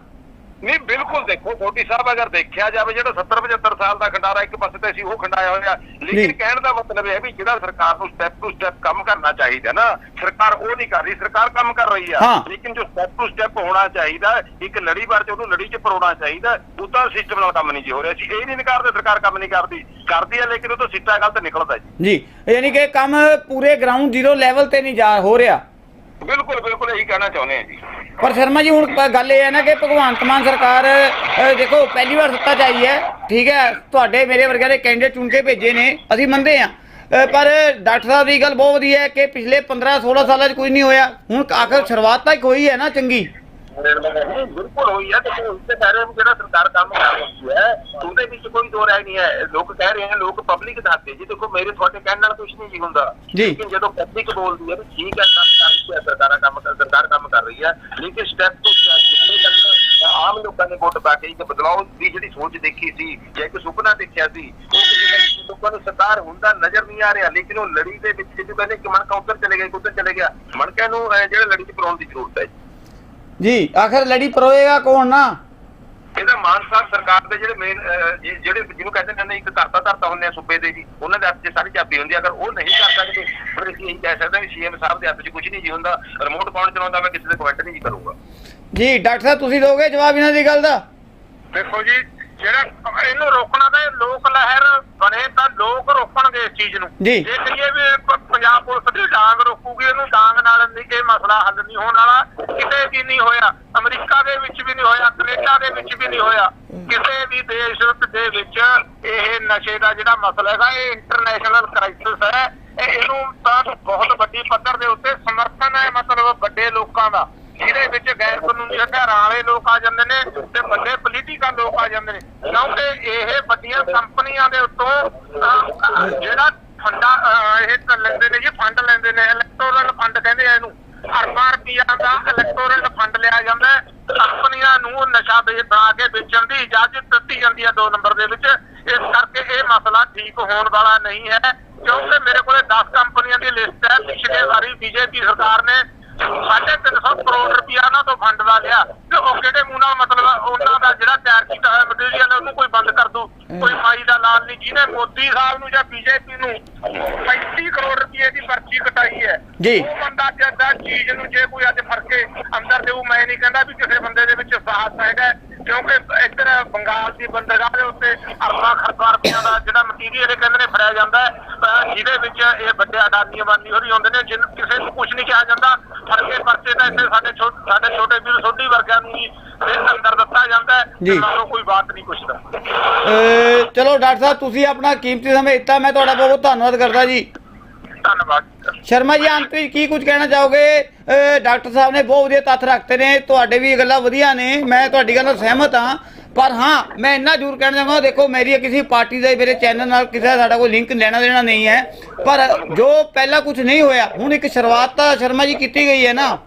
ਨਹੀਂ ਬਿਲਕੁਲ ਦੇਖੋ ਸੋਢੀ ਸਾਹਿਬ ਅਗਰ ਦੇਖਿਆ ਜਾਵੇ ਜਿਹੜਾ 70 75 ਸਾਲ ਦਾ ਖੰਡਾਰਾ ਇੱਕ ਪਾਸੇ ਤੇ ਸੀ ਉਹ ਖੰਡਾਇਆ ਹੋਇਆ। ਲੇਕਿਨ ਕਹਿਣ ਦਾ ਮਤਲਬ ਇਹ ਵੀ ਜਿਹੜਾ ਸਰਕਾਰ ਨੂੰ ਸਟੈਪ ਟੂ ਸਟੈਪ ਕੰਮ ਕਰਨਾ ਚਾਹੀਦਾ ਨਾ ਸਰਕਾਰ ਉਹ ਨਹੀਂ ਕਰ ਰਹੀ ਸਰਕਾਰ ਕੰਮ ਕਰ ਰਹੀ ਆ। ਲੇਕਿਨ ਜੋ ਸਟੈਪ ਟੂ ਸਟੈਪ ਹੋਣਾ ਚਾਹੀਦਾ ਇੱਕ ਲੜੀਵਾਰ ਚ ਉਹਨੂੰ ਲੜੀ ਚ ਪਰੋਣਾ ਚਾਹੀਦਾ ਉਹ ਤਾਂ ਸਿਸਟਮ ਨਾਲ ਕੰਮ ਨਹੀਂ ਜੀ ਹੋ ਰਿਹਾ। ਸੀ ਇਹ ਨਹੀਂ ਨਕਾਰਦੇ ਸਰਕਾਰ ਕੰਮ ਨਹੀਂ ਕਰਦੀ। ਕਰਦੀ ਹੈ ਲੇਕਿਨ ਉਹ ਤੋਂ ਸਿੱਟਾ ਗਲਤ ਨਿਕਲਦਾ ਜੀ। ਜੀ ਯਾਨੀ ਕਿ ਕੰਮ ਪੂਰੇ ਗਰਾਊਂਡ ਜ਼ੀਰੋ ਲੈਵਲ ਤੇ ਨਹੀਂ ਜਾ ਹੋ ਰਿਹਾ। ਬਿਲਕੁਲ ਬਿਲਕੁਲ ਇਹੀ ਕਹਿਣਾ ਚਾਹੁੰਦੇ ਆ ਜੀ। ਪਰ ਸ਼ਰਮਾ ਜੀ ਹੁਣ ਗੱਲ ਇਹ ਹੈ ਨਾ ਕਿ ਭਗਵੰਤ ਮਾਨ ਸਰਕਾਰ ਦੇਖੋ ਪਹਿਲੀ ਵਾਰ ਸੱਤਾ 'ਚ ਆਈ ਹੈ। ਠੀਕ ਹੈ ਤੁਹਾਡੇ ਮੇਰੇ ਵਰਗਿਆਂ ਦੇ ਕੈਂਡੀਡੇਟ ਚੁਣ ਕੇ ਭੇਜੇ ਨੇ ਅਸੀਂ ਮੰਨਦੇ ਅ, ਪਰ ਡਾਕਟਰ ਸਾਹਿਬ ਦੀ ਗੱਲ ਬਹੁਤ ਵਧੀਆ ਹੈ ਕਿ ਪਿਛਲੇ 15 16 ਸਾਲਾਂ 'ਚ ਕੁਝ ਨਹੀਂ ਹੋਇਆ। ਹੁਣ ਆਖਰ ਸ਼ੁਰੂਆਤ ਤਾਂ ਹੋਈ ਹੈ ਨਾ ਚੰਗੀ। ਬਿਲਕੁਲ ਹੋਈ ਹੈ ਤੇ ਉਸ ਤੇ ਕਹਿ ਰਹੇ ਹਾਂ ਵੀ ਜਿਹੜਾ ਸਰਕਾਰ ਕੰਮ ਕਰ ਰਹੀ ਹੈ ਉਹਦੇ ਵਿੱਚ ਕੋਈ ਦੋ ਰਾਏ ਨਹੀਂ ਹੈ। ਲੋਕ ਕਹਿ ਰਹੇ ਹਨ ਲੋਕ ਪਬਲਿਕ ਦੱਸਦੇ ਜੀ ਦੇਖੋ ਮੇਰੇ ਤੁਹਾਡੇ ਕਹਿਣ ਨਾਲ ਕੁਝ ਨਹੀਂ ਜੀ ਹੁੰਦਾ। ਲੇਕਿਨ ਜਦੋਂ ਪਬਲਿਕ ਬੋਲਦੀ ਹੈ ਵੀ ਠੀਕ ਹੈ ਕੰਮ ਕਰ ਰਹੀ ਹੈ ਸਰਕਾਰਾਂ ਕੰਮ ਹੈ ਲੇਕਿਨ ਸਟੈਪ ਤੋਂ ਆਮ ਲੋਕਾਂ ਨੇ ਵੋਟ ਪਾ ਕੇ ਇੱਕ ਬਦਲਾਅ ਦੀ ਜਿਹੜੀ ਸੋਚ ਦੇਖੀ ਸੀ ਜਾਂ ਇੱਕ ਸੁਪਨਾ ਦੇਖਿਆ ਸੀ ਉਹ ਕਿਸੇ ਲੋਕਾਂ ਨੂੰ ਸਰਕਾਰ ਹੁੰਦਾ ਨਜ਼ਰ ਨਹੀਂ ਆ ਰਿਹਾ। ਲੇਕਿਨ ਉਹ ਲੜੀ ਦੇ ਵਿੱਚ ਜਦੋਂ ਕਹਿੰਦੇ ਕਿ ਮਣਕਾ ਉੱਧਰ ਚਲੇ ਗਿਆ ਉੱਧਰ ਚਲੇ ਗਿਆ। ਮਣਕੇ ਨੂੰ ਜਿਹੜਾ ਲੜੀ ਚ ਪਰਾਉਣ ਦੀ ਜ਼ਰੂਰਤ ਹੈ। ਜੀ ਆਖਰ ਲੜੀ ਪਰੋਏਗਾ ਕੌਣ ਨਾ? ਇਹਦਾ ਮਾਨ ਸਾਹਿਬ ਸਰਕਾਰ ਦੇ ਜਿਹੜੇ ਮੇਨ ਜਿਹੜੇ ਜਿਹਨੂੰ ਕਹਿੰਦੇ ਨੇ ਇੱਕ ਕਰਤਾ ਧਰਤਾ ਹੁੰਦੇ ਆ ਸੂਬੇ ਦੇ ਜੀ ਉਹਨਾਂ ਦੇ ਹੱਥ 'ਚ ਸਾਰੀ ਚਾਬੀ ਹੁੰਦੀ ਆ। ਅਗਰ ਉਹ ਨਹੀਂ ਕਰ ਸਕਦੇ ਅਸੀਂ ਇਹ ਕਹਿ ਸਕਦੇ ਹਾਂ ਵੀ ਸੀਐਮ ਸਾਹਿਬ ਦੇ ਹੱਥ 'ਚ ਕੁਝ ਨਹੀਂ ਜੀ ਹੁੰਦਾ ਰਿਮੋਟ ਕੌਣ ਚਲਾਉਂਦਾ ਮੈਂ ਕਿਸੇ ਦੇ ਕਮੈਂਟ ਨਹੀਂ ਕਰੂੰਗਾ। ਜੀ ਡਾਕਟਰ ਸਾਹਿਬ ਤੁਸੀਂ ਦੋਗੇ ਜਵਾਬ ਇਹਨਾਂ ਦੀ ਗੱਲ ਦਾ? ਦੇਖੋ ਜੀ ਜਿਹੜਾ ਇਹਨੂੰ ਰੋਕਣਾ ਤਾਂ ਲੋਕ ਲਹਿਰ ਬਣੇ ਤਾਂ ਲੋਕ ਰੋਕਣਗੇ ਇਸ ਚੀਜ਼ ਨੂੰ। ਜੀ। ਕਹੀਏ ਵੀ ਪੰਜਾਬ ਪੁਲਿਸ ਦੀ ਡਾਂਗ ਰੋਕੂਗੀ ਇਹਨੂੰ ਡਾਂਗ ਨਾਲ ਨਹੀਂ ਕਿ ਮਸਲਾ ਹੱਲ ਨਹੀਂ ਹੋਣ ਵਾਲਾ। ਕਿਤੇ ਵੀ ਨਹੀਂ ਹੋਇਆ ਅਮਰੀਕਾ ਦੇ ਵਿੱਚ ਵੀ ਨਹੀਂ ਹੋਇਆ ਕੈਨੇਡਾ ਦੇ ਵਿੱਚ ਵੀ ਨਹੀਂ ਹੋਇਆ। ਕਿਸੇ ਵੀ ਦੇਸ਼ ਦੇ ਵਿੱਚ ਇਹ ਨਸ਼ੇ ਦਾ ਜਿਹੜਾ ਮਸਲਾ ਹੈਗਾ ਇਹ ਇੰਟਰਨੈਸ਼ਨਲ ਕ੍ਰਾਈਸਿਸ ਹੈ। ਇਹਨੂੰ ਤਾਂ ਬਹੁਤ ਵੱਡੀ ਪੱਧਰ ਦੇ ਉੱਤੇ ਸਮਰਥਨ ਹੈ, ਮਤਲਬ ਵੱਡੇ ਲੋਕਾਂ ਦਾ। ਜਿਹਦੇ ਵਿੱਚ ਗੈਰ ਕਾਨੂੰਨੀ ਹਥਿਆਰਾਂ ਵਾਲੇ ਲੋਕ ਆ ਜਾਂਦੇ ਨੇ ਤੇ ਵੱਡੇ ਪੋਲੀਟੀਕਲ ਲੋਕ ਆ ਜਾਂਦੇ ਨੇ। ਕਿਉਂਕਿ ਇਹ ਵੱਡੀਆਂ ਕੰਪਨੀਆਂ ਦੇ ਉੱਤੋਂ ਜਿਹੜਾ ਫੰਡਾ ਇਹ ਕਰ ਲੈਂਦੇ ਨੇ ਜੀ ਫੰਡ ਲੈਂਦੇ ਨੇ ਇਲੈਕਟੋਰਲ ਫੰਡ ਕਹਿੰਦੇ ਆ ਇਹਨੂੰ। ਅਰਬਾਂ ਰੁਪਈਆ ਦਾ ਇਲੈਕਟੋਰਲ ਫੰਡ ਲਿਆ ਜਾਂਦਾ ਹੈ। ਕੰਪਨੀਆਂ ਨੂੰ ਨਸ਼ਾ ਵੇਚ ਬਣਾ ਕੇ ਵੇਚਣ ਦੀ ਇਜਾਜ਼ਤ ਦਿੱਤੀ ਜਾਂਦੀ ਹੈ ਦੋ ਨੰਬਰ ਦੇ ਵਿੱਚ। ਇਸ ਕਰਕੇ ਇਹ ਮਸਲਾ ਠੀਕ ਹੋਣ ਵਾਲਾ ਨਹੀਂ ਹੈ। ਕਿਉਂਕਿ ਮੇਰੇ ਕੋਲੇ 10 ਕੰਪਨੀਆਂ ਦੀ ਲਿਸਟ ਹੈ। ਪਿਛਲੇ ਵਾਰੀ ਬੀਜੇਪੀ ਸਰਕਾਰ ਨੇ ਸਾਢੇ ਤਿੰਨ ਸੌ ਕਰੋੜ ਰੁਪਇਆ ਉਹਨਾਂ ਤੋਂ ਫੰਡ ਲਾ ਲਿਆ। ਤੇ ਉਹ ਕਿਹੜੇ ਮੂੰਹ ਨਾਲ ਮਤਲਬ ਉਹਨਾਂ ਦਾ ਜਿਹੜਾ ਤਿਆਰ ਕੀਤਾ ਹੋਇਆ ਮਟੀਰੀਅਲ ਉਹਨੂੰ ਕੋਈ ਬੰਦ ਕਰ ਦੂ। ਕੋਈ ਮਾਈ ਦਾ ਲਾਲ ਨਹੀਂ। ਜਿਹਨੇ ਮੋਦੀ ਸਾਹਿਬ ਨੂੰ ਜਾਂ ਬੀਜੇਪੀ ਨੂੰ 35 ਕਰੋੜ ਰੁਪਏ ਦੀ ਪਰਚੀ ਕਟਾਈ ਹੈ ਜੀ। ਉਹ ਬੰਦਾ ਜਦਾਂ ਚੀਜ਼ ਨੂੰ ਜੇ ਕੋਈ ਅੱਜ ਫੜ ਕੇ ਅੰਦਰ ਦੇਊ ਮੈਂ ਨਹੀਂ ਕਹਿੰਦਾ ਵੀ ਕਿਸੇ ਬੰਦੇ ਦੇ ਵਿੱਚ ਸਾਹਸ ਹੈਗਾ ਕਿਉਂਕਿ ਇੱਧਰ ਬੰਗਾਲ ਦੀ ਬੰਦਰਗਾਹ ਦੇ ਉੱਤੇ ਅਰਬਾਂ ਖਰਬਾਂ ਰੁਪਈਆ ਦਾ ਜਿਹੜਾ ਮਟੀਰੀਅਲ ਇਹ ਕਹਿੰਦੇ ਨੇ ਫੜਿਆ ਜਾਂਦਾ ਜਿਹਦੇ ਵਿੱਚ ਇਹ ਵੱਡੇ ਅਡਾਨੀ ਅਬਾਨੀ ਹੋਰੀ ਹੁੰਦੇ ਨੇ ਜਿਨ ਕਿਸੇ ਨੂੰ ਕੁਝ ਨਹੀਂ ਕਿਹਾ ਜਾਂਦਾ ਫੜ ਕੇ ਪਰਚੇ ਦਾ ਇੱਥੇ ਸਾਡੇ ਛੋਟੇ ਸਾਡੇ ਛੋਟੇ ਵੀਰ ਸੋਢੀ ਵਰਗਿਆਂ ਨੂੰ ਹੀ ਅੰਦਰ ਦਿੱਤਾ ਜਾਂਦਾ ਹੈ ਜੀ। ਤੇ ਕੋਈ ਬਾਤ ਨਹੀਂ ਪੁੱਛਦਾ ਚਲੋ ਡਾਕਟਰ ਸਾਹਿਬ ਤੁਸੀਂ ਆਪਣਾ ਕੀਮਤੀ ਸਮਾਂ ਦਿੱਤਾ ਮੈਂ ਤੁਹਾਡਾ ਬਹੁਤ ਬਹੁਤ ਧੰਨਵਾਦ ਕਰਦਾ ਜੀ ਧੰਨਵਾਦ ਸ਼ਰਮਾ ਜੀ ਅੰਤ ਵਿੱਚ ਕੀ ਕੁਝ ਕਹਿਣਾ ਚਾਹੋਗੇ? ਡਾਕਟਰ ਸਾਹਿਬ ਨੇ ਬਹੁਤ ਵਧੀਆ ਤੱਥ ਰੱਖਤੇ ਨੇ, ਤੁਹਾਡੇ ਵੀ ਇਹ ਗੱਲਾਂ ਵਧੀਆ ਨੇ, ਮੈਂ ਤੁਹਾਡੀ ਗੱਲ ਨਾਲ ਸਹਿਮਤ ਹਾਂ। ਪਰ ਹਾਂ, ਮੈਂ ਇੰਨਾ ਜ਼ਰੂਰ ਕਹਿਣਾ ਚਾਹਾਂਗਾ, ਦੇਖੋ, ਮੇਰੀ ਕਿਸੇ ਪਾਰਟੀ ਦਾ, ਮੇਰੇ ਚੈਨਲ ਨਾਲ ਕਿਸੇ ਦਾ ਸਾਡਾ ਕੋਈ ਲਿੰਕ ਲੈਣਾ ਦੇਣਾ ਨਹੀਂ ਹੈ। ਪਰ ਜੋ ਪਹਿਲਾਂ ਕੁਝ ਨਹੀਂ ਹੋਇਆ, ਹੁਣ ਇੱਕ ਸ਼ੁਰੂਆਤ ਤਾਂ ਸ਼ਰਮਾ ਜੀ ਕੀਤੀ ਗਈ ਹੈ ਨਾ।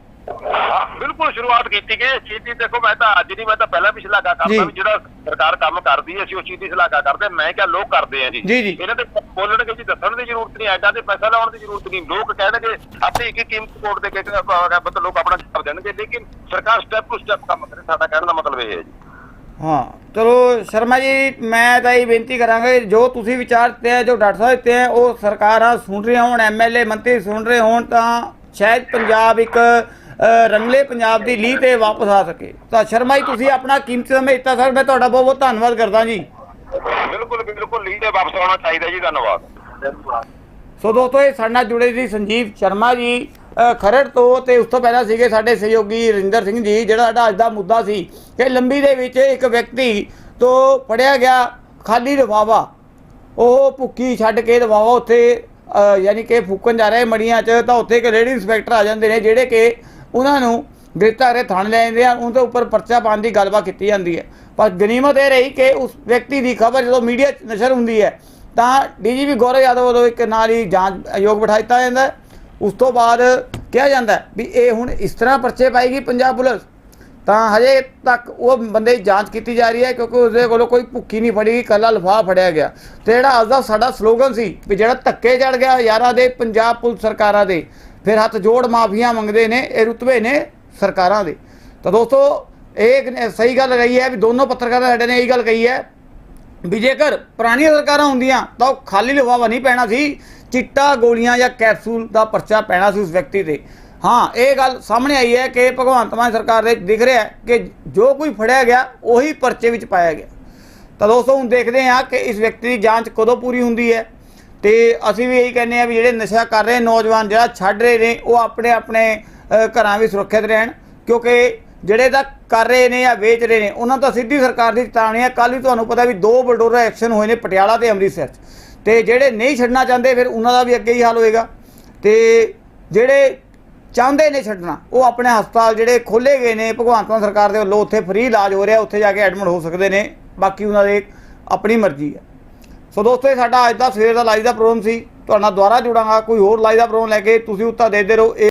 ਬਿਲਕੁਲ ਸ਼ੁਰੂਆਤ ਕੀਤੀ ਗਈ ਚੀਜ਼ ਦੀ ਦੇਖੋ ਮੈਂ ਤਾਂ ਅੱਜ ਨਹੀਂ ਮੈਂ ਤਾਂ ਪਹਿਲਾਂ ਵੀ ਸ਼ਲਾਘਾ। ਕਰਦਾ ਵੀ ਜਿਹੜਾ ਸਰਕਾਰ ਕੰਮ ਕਰਦੀ ਹੈ ਅਸੀਂ ਉਸ ਚੀਜ਼ ਦੀ ਸ਼ਲਾਘਾ ਕਰਦੇ। ਮੈਂ ਕਿਹਾ ਲੋਕ ਕਰਦੇ ਆ ਜੀ। ਇਹਨਾਂ ਦੇ ਬੋਲਣਗੇ ਜੀ ਦੱਸਣ ਦੀ ਜ਼ਰੂਰਤ ਨਹੀਂ ਐਡਾ ਤੇ ਪੈਸਾ ਲਾਉਣ ਦੀ ਜ਼ਰੂਰਤ ਨਹੀਂ ਲੋਕ ਕਹਿਣਗੇ ਆਪਣੀ ਇੱਕ ਇੱਕ ਕੀਮਤ ਕੋਡ ਦੇ ਕੇ ਮਤਲਬ ਲੋਕ ਆਪਣਾ ਜਵਾਬ ਦੇਣਗੇ ਲੇਕਿਨ ਸਰਕਾਰ ਸਟੈਪ ਟੂ ਸਟੈਪ ਕੰਮ ਕਰੇ ਸਾਡਾ ਕਹਿਣ ਦਾ ਮਤਲਬ ਇਹ ਹੈ ਜੀ ਹਾਂ ਚਲੋ ਸ਼ਰਮਾ ਜੀ ਮੈਂ ਤਾਂ ਇਹ ਬੇਨਤੀ ਕਰਾਂਗਾ ਜੋ ਤੁਸੀਂ ਵਿਚਾਰ ਦਿੱਤੇ ਹੈ ਜੋ ਡਾਕਟਰ ਸਾਹਿਬ ਦਿੱਤੇ ਹੈ ਉਹ ਸਰਕਾਰਾਂ ਸੁਣ ਰਹੀਆਂ ਹੋਣ ਐਮਐਲਏ ਮੰਤਰੀ ਸੁਣ ਰਹੇ ਹੋਣ ਤਾਂ ਸ਼ਾਇਦ ਪੰਜਾਬ ਇੱਕ ਰੰਗਲੇ ਪੰਜਾਬ ਦੀ ਲੀਹ ਤੇ ਵਾਪਸ ਆ ਸਕੇ। ਤਾਂ ਸ਼ਰਮਾ ਜੀ ਤੁਸੀਂ ਆਪਣਾ ਕੀਮਤੀ ਸਮੇਂ ਦਿੱਤਾ ਸਰ। ਮੈਂ ਤੁਹਾਡਾ ਬਹੁਤ ਬਹੁਤ ਧੰਨਵਾਦ ਕਰਦਾ ਜੀ। ਬਿਲਕੁਲ ਬਿਲਕੁਲ ਲੀਡ ਦੇ ਵਾਪਸ ਆਉਣਾ ਚਾਹੀਦਾ ਜੀ ਧੰਨਵਾਦ। ਸੋ ਦੋਸਤੋ ਇਹ ਸਾਡੇ ਨਾਲ ਜੁੜੇ ਸੀ ਸੰਜੀਵ ਸ਼ਰਮਾ ਜੀ ਖਰੜ ਤੋਂ ਤੇ ਉਸ ਤੋਂ ਪਹਿਲਾਂ ਸੀਗੇ ਸਾਡੇ ਸਹਿਯੋਗੀ ਰਿੰਦਰ ਸਿੰਘ ਜੀ ਜਿਹੜਾ ਸਾਡਾ ਅੱਜ ਦਾ ਮੁੱਦਾ ਸੀ ਕਿ ਲੰਬੀ ਦੇ ਵਿੱਚ ਇੱਕ ਵਿਅਕਤੀ ਤੋਂ ਫੜਿਆ ਗਿਆ ਖਾਲੀ ਲਿਫਾਫਾ ਉਹ ਭੁੱਕੀ ਛੱਡ ਕੇ ਲਿਫਾਫਾ ਉੱਥੇ ਯਾਨੀ ਕਿ ਫੂਕਣ ਜਾ ਰਹੇ ਮੜੀਆਂ 'ਚ ਤਾਂ ਉੱਥੇ ਇੱਕ ਲੇਡੀ ਇੰਸਪੈਕਟਰ ਆ ਜਾਂਦੇ ਨੇ ਜਿਹੜੇ ਕਿ ਉਹਨਾਂ ਨੂੰ ਗ੍ਰਿਫ਼ਤਾਰੇ ਥਾਣੇ ਲੈ ਜਾਂਦੇ ਆ, ਉਹਨਾਂ ਦੇ ਉੱਪਰ ਪਰਚਾ ਪਾਉਣ ਦੀ ਗੱਲਬਾਤ ਕੀਤੀ ਜਾਂਦੀ ਹੈ। ਪਰ ਗਨੀਮਤ ਇਹ ਰਹੀ ਕਿ ਉਸ ਵਿਅਕਤੀ ਦੀ ਖਬਰ ਜਦੋਂ ਮੀਡੀਆ 'ਚ ਨਸ਼ਰ ਹੁੰਦੀ ਹੈ, ਤਾਂ ਡੀਜੀਪੀ ਗੌਰਵ ਯਾਦਵ ਵੱਲੋਂ ਇੱਕ ਨਾਲ ਹੀ ਜਾਂਚ ਆਯੋਗ ਬਿਠਾ ਦਿੱਤਾ ਜਾਂਦਾ ਉਸ ਤੋਂ ਬਾਅਦ ਕਿਹਾ ਜਾਂਦਾ ਵੀ ਇਹ ਹੁਣ ਇਸ ਤਰ੍ਹਾਂ ਪਰਚੇ ਪਾਏਗੀ ਪੰਜਾਬ ਪੁਲਿਸ। ਤਾਂ ਹਜੇ ਤੱਕ ਉਹ ਬੰਦੇ ਦੀ ਜਾਂਚ ਕੀਤੀ ਜਾ ਰਹੀ ਹੈ, ਕਿਉਂਕਿ ਉਸਦੇ ਕੋਲੋਂ ਕੋਈ ਭੁੱਕੀ ਨਹੀਂ ਫੜੀ ਗਈ ਕੱਲਾ ਲਫਾ ਫੜਿਆ ਗਿਆ। ਤੇ ਜਿਹੜਾ ਅੱਜ ਦਾ ਸਾਡਾ ਸਲੋਗਨ ਸੀ ਵੀ ਜਿਹੜਾ ਧੱਕੇ ਚੜ ਗਿਆ ਯਾਰਾਂ ਦੇ, ਪੰਜਾਬ ਪੁਲਿਸ ਸਰਕਾਰਾਂ ਦੇ ਫਿਰ ਹੱਥ ਜੋੜ ਮਾਫੀਆਂ ਮੰਗਦੇ ਨੇ, ਇਹ ਰੁਤਬੇ ਨੇ ਸਰਕਾਰਾਂ ਦੇ। ਤਾਂ ਦੋਸਤੋ, ਇਹ ਸਹੀ ਗੱਲ ਰਹੀ ਹੈ ਵੀ ਦੋਨੋਂ ਪੱਤਰਕਾਰਾਂ ਸਾਡੇ ਨੇ ਇਹੀ ਗੱਲ ਕਹੀ ਹੈ ਵੀ ਜੇਕਰ ਪੁਰਾਣੀਆਂ ਸਰਕਾਰਾਂ ਹੁੰਦੀਆਂ ਤਾਂ ਉਹ ਖਾਲੀ ਲਿਫਾਫਾ ਨਹੀਂ ਪੈਣਾ ਸੀ, ਚਿੱਟਾ ਗੋਲੀਆਂ ਜਾਂ ਕੈਪਸੂਲ ਦਾ ਪਰਚਾ ਪੈਣਾ ਸੀ ਉਸ ਵਿਅਕਤੀ ਤੇ। ਹਾਂ, ਇਹ ਗੱਲ ਸਾਹਮਣੇ ਆਈ ਹੈ ਕਿ ਭਗਵੰਤ ਮਾਨ ਸਰਕਾਰ ਦੇ ਦਿਖ ਰਿਹਾ ਕਿ ਜੋ ਕੋਈ ਫੜਿਆ ਗਿਆ, ਉਹੀ ਪਰਚੇ ਵਿੱਚ ਪਾਇਆ ਗਿਆ। ਤਾਂ ਦੋਸਤੋ, ਹੁਣ ਦੇਖਦੇ ਹਾਂ ਕਿ ਇਸ ਵਿਅਕਤੀ ਦੀ ਜਾਂਚ ਕਦੋਂ ਪੂਰੀ ਹੁੰਦੀ ਹੈ। ਤੇ ਅਸੀਂ ਵੀ ਇਹੀ ਕਹਿੰਦੇ ਆ ਵੀ ਜਿਹੜੇ ਨਸ਼ਾ ਕਰ ਰਹੇ ਨੌਜਵਾਨ ਜਿਹੜਾ ਛੱਡ ਰਹੇ ਨੇ, ਉਹ ਆਪਣੇ ਆਪਣੇ ਘਰਾਂ ਵਿੱਚ ਸੁਰੱਖਿਅਤ ਰਹਿਣ, ਕਿਉਂਕਿ ਜਿਹੜੇ ਤਾਂ ਕਰ ਰਹੇ ਨੇ ਜਾਂ ਵੇਚ ਰਹੇ ਨੇ, ਉਹਨਾਂ ਤਾਂ ਸਿੱਧੀ ਸਰਕਾਰ ਦੀ ਚੇਤਾਵਨੀ ਹੈ। ਕੱਲ ਵੀ ਤੁਹਾਨੂੰ ਪਤਾ ਵੀ ਦੋ ਬਲਡੋਜ਼ਰ ਐਕਸ਼ਨ ਹੋਏ ਨੇ ਪਟਿਆਲਾ ਤੇ ਅੰਮ੍ਰਿਤਸਰ 'ਚ। ਤੇ ਜਿਹੜੇ ਨਹੀਂ ਛੱਡਣਾ ਚਾਹੁੰਦੇ, ਫਿਰ ਉਹਨਾਂ ਦਾ ਵੀ ਅੱਗੇ ਹੀ ਹਾਲ ਹੋਏਗਾ। ਤੇ ਜਿਹੜੇ ਚਾਹੁੰਦੇ ਨੇ ਛੱਡਣਾ, ਉਹ ਆਪਣੇ ਹਸਪਤਾਲ ਜਿਹੜੇ ਖੋਲੇ ਗਏ ਨੇ, ਭਗਵੰਤ ਮਾਨ ਸਰਕਾਰ ਦੇ ਵੱਲੋਂ ਉੱਥੇ ਫ੍ਰੀ ਇਲਾਜ ਹੋ ਰਿਹਾ, ਉੱਥੇ ਜਾ ਕੇ ਐਡਮਿਟ ਹੋ ਸਕਦੇ ਨੇ। ਬਾਕੀ ਉਹਨਾਂ ਦੇ ਆਪਣੀ ਮਰਜ਼ੀ ਹੈ। ਸੋ ਦੋਸਤੋ, ਇਹ ਸਾਡਾ ਅੱਜ ਦਾ ਸਵੇਰ ਦਾ ਲਾਈਵ ਦਾ ਪ੍ਰੋਗਰਾਮ ਸੀ। ਤੁਹਾਡਾ ਦੁਬਾਰਾ ਜੁੜਾਂਗਾ। ਕੋਈ ਹੋਰ ਲਾਈਵ ਦਾ ਪ੍ਰੋਗਰਾਮ ਲੈ ਕੇ ਤੁਸੀਂ ਉੱਤਾ ਦੇਦੇ ਰਹੋ। ਇਹ